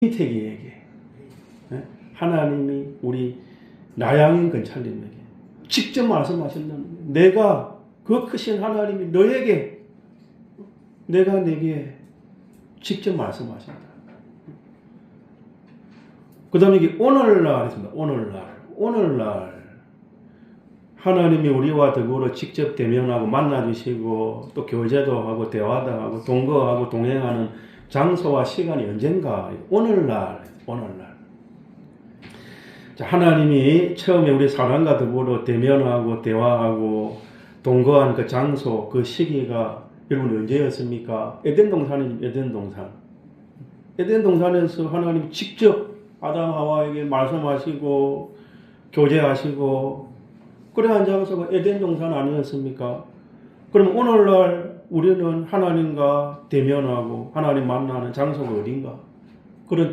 태기에게 예? 하나님이 우리 나양인 근찰님에게 직접 말씀하신다는 거예요. 내가 그 크신 하나님이 너에게 내가 내게 직접 말씀하신다. 그 다음에 이게 오늘날 있습니다. 오늘날. 오늘날. 하나님이 우리와 더불어 직접 대면하고 만나주시고 또 교제도 하고 대화도 하고 동거하고 동행하는 장소와 시간이 언젠가 오늘날 오늘날 자, 하나님이 처음에 우리 사람과 더불어 대면하고 대화하고 동거한 그 장소 그 시기가 여러분 언제였습니까? 에덴 동산이 에덴 동산 에덴 동산에서 하나님 직접 아담 하와에게 말씀하시고 교제하시고 그래 앉아서 에덴 동산 아니었습니까? 그럼 오늘날 우리는 하나님과 대면하고 하나님 만나는 장소가 어딘가? 그런